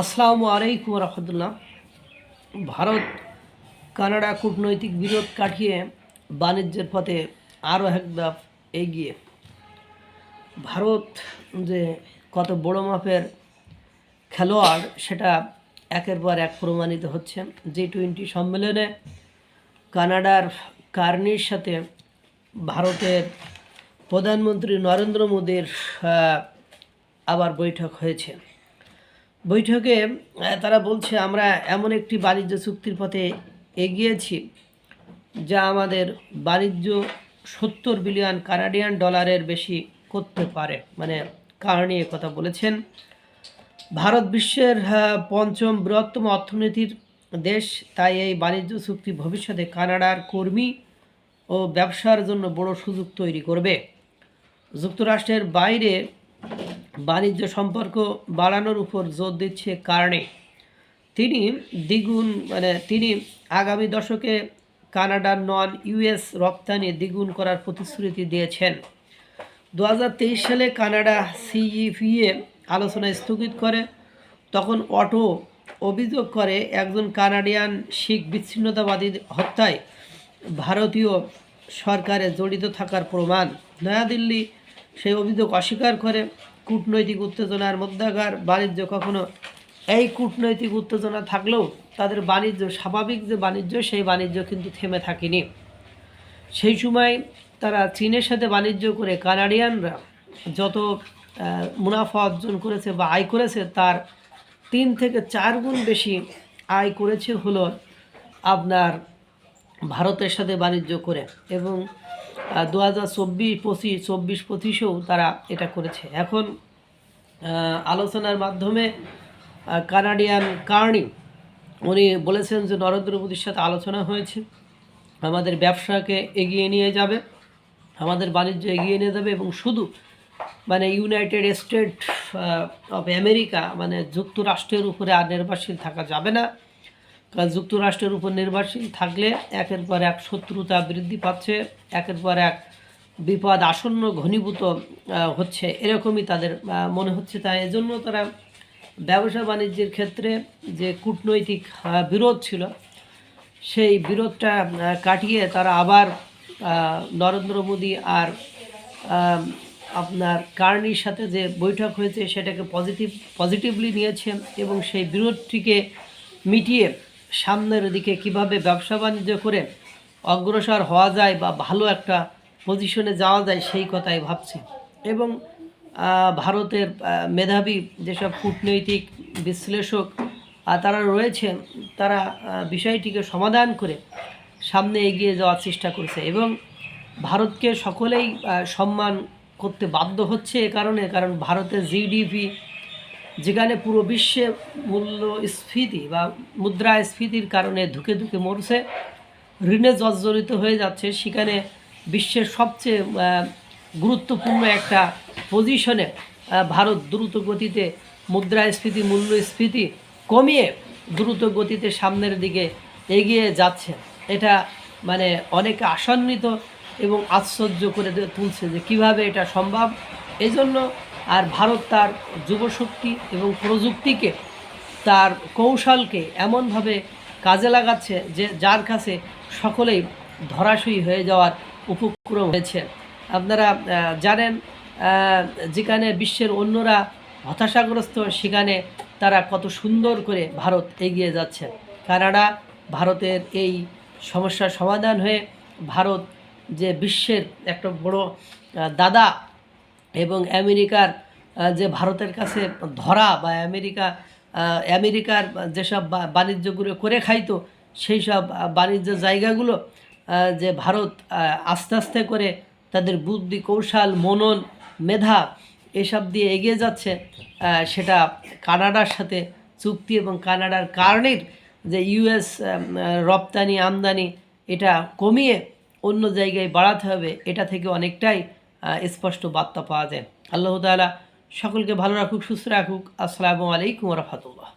আসসালামু আলাইকুম রহমতুল্লাহ ভারত, কানাডা কূটনৈতিক বিরোধ কাটিয়ে বাণিজ্যের পথে আরও এক ধাপ এগিয়ে। ভারত যে কত বড় মাপের খেলোয়াড়, সেটা একের পর এক প্রমাণিত হচ্ছে। জি টোয়েন্টি সম্মেলনে কানাডার কার্নির সাথে ভারতের প্রধানমন্ত্রী নরেন্দ্র মোদীর আবার বৈঠক হয়েছে। বৈঠকে তারা বলছে, আমরা এমন একটি বাণিজ্য চুক্তির পথে এগিয়েছি, যা আমাদের বাণিজ্য সত্তর বিলিয়ন কানাডিয়ান ডলারের বেশি করতে পারে। মানে কারণে কথা বলেছেন। ভারত বিশ্বের পঞ্চম বৃহত্তম অর্থনীতির দেশ, তাই এই বাণিজ্য চুক্তি ভবিষ্যতে কানাডার কর্মী ও ব্যবসার জন্য বড় সুযোগ তৈরি করবে। যুক্তরাষ্ট্রের বাইরে বাণিজ্য সম্পর্ক বাড়ানোর উপর জোর দিচ্ছে কারণে। তিনি দ্বিগুণ মানে তিনি আগামী দশকে কানাডার নন ইউএস রপ্তানি দ্বিগুণ করার প্রতিশ্রুতি দিয়েছেন। দু হাজার তেইশ সালে কানাডা সিইপিএ আলোচনা স্থগিত করে। তখন অটো অভিযোগ করে একজন কানাডিয়ান শিখ বিচ্ছিন্নতাবাদী হত্যায় ভারতীয় সরকারে জড়িত থাকার প্রমাণ। নয়াদিল্লি সেই অভিযোগ অস্বীকার করে কূটনৈতিক উত্তেজনার মধ্যাকার বাণিজ্য কখনো এই কূটনৈতিক উত্তেজনা থাকলেও তাদের বাণিজ্য, স্বাভাবিক যে বাণিজ্য, সেই বাণিজ্য কিন্তু থেমে থাকেনি। সেই সময় তারা চীনের সাথে বাণিজ্য করে কানাডিয়ানরা যত মুনাফা অর্জন করেছে বা আয় করেছে, তার তিন থেকে চার গুণ বেশি আয় করেছে হলো আপনার ভারতের সাথে বাণিজ্য করে। এবং দু হাজার চব্বিশ, পঁচিশ, চব্বিশ, পঁচিশেও তারা এটা করেছে। এখন আলোচনার মাধ্যমে কানাডিয়ান কার্নি, উনি বলেছেন যে নরেন্দ্র মোদীর সাথে আলোচনা হয়েছে। আমাদের ব্যবসাকে এগিয়ে নিয়ে যাবে, আমাদের বাণিজ্য এগিয়ে নিয়ে যাবে এবং শুধু মানে ইউনাইটেড স্টেট অফ আমেরিকা মানে যুক্তরাষ্ট্রের উপরে আর নির্ভরশীল থাকা যাবে না। যুক্তরাষ্ট্রের উপর নির্ভরশীল থাকলে একের পর এক শত্রুতা বৃদ্ধি পাচ্ছে, একের পর এক বিপদ আসন্ন ঘনীভূত হচ্ছে। এরকমই তাদের মনে হচ্ছে তাই। এজন্য তারা ব্যবসা বাণিজ্যের ক্ষেত্রে যে কূটনৈতিক বিরোধ ছিল, সেই বিরোধটা কাটিয়ে তারা আবার নরেন্দ্র মোদী আর আপনার কার্নির সাথে যে বৈঠক হয়েছে, সেটাকে পজিটিভ, পজিটিভলি নিয়েছে এবং সেই বিরোধটিকে মিটিয়ে সামনের দিকে কীভাবে ব্যবসা বাণিজ্য করে অগ্রসর হওয়া যায় বা ভালো একটা পজিশনে যাওয়া যায় সেই কথাই ভাবছে। এবং ভারতের মেধাবী যেসব কূটনৈতিক বিশ্লেষক তারা রয়েছে তারা বিষয়টিকে সমাধান করে সামনে এগিয়ে যাওয়ার চেষ্টা করছে এবং ভারতকে সকলেই সম্মান করতে বাধ্য হচ্ছে এ কারণে, কারণ ভারতের জিডিপি যেখানে পুরো বিশ্বে মূল্যস্ফীতি বা মুদ্রাস্ফীতির কারণে ধুকে ধুকে মরছে, ঋণে জর্জরিত হয়ে যাচ্ছে, সেখানে বিশ্বের সবচেয়ে গুরুত্বপূর্ণ একটা পজিশনে ভারত দ্রুত গতিতে মুদ্রাস্ফীতি মূল্যস্ফীতি কমিয়ে দ্রুত গতিতে সামনের দিকে এগিয়ে যাচ্ছে। এটা মানে অনেক আসান্বিত এবং আশ্চর্য করে তুলছে যে কীভাবে এটা সম্ভব। এই জন্য আর ভারত তার যুবশক্তি এবং প্রযুক্তিকে, তার কৌশলকে এমনভাবে কাজে লাগাচ্ছে যে যার কাছে সকলেই ধরাশয়ী হয়ে যাওয়ার উপক্রম হয়েছে। আপনারা জানেন যেখানে বিশ্বের অন্যরা হতাশাগ্রস্ত, সেখানে তারা কত সুন্দর করে ভারত এগিয়ে যাচ্ছে। কানাডা ভারতের এই সমস্যার সমাধান হয়ে ভারত যে বিশ্বের একটা বড় দাদা এবং আমেরিকার যে ভারতের কাছে ধরা বা আমেরিকা আমেরিকার যেসব বাণিজ্যগুলো করে খাইতো সেই সব বাণিজ্য জায়গাগুলো যে ভারত আস্তে আস্তে করে তাদের বুদ্ধি, কৌশল, মনন, মেধা এসব দিয়ে এগিয়ে যাচ্ছে সেটা কানাডার সাথে চুক্তি এবং কানাডার কারণের যে ইউএস রপ্তানি, আমদানি, এটা কমিয়ে অন্য জায়গায় বাড়াতে হবে, এটা থেকে অনেকটাই স্পষ্ট বার্তা পাওয়া যায়। আল্লাহ তালা সকলকে ভালো রাখুক সুস্থ রাখুক। আসসালামু আলাইকুম রহমতুল্লাহ।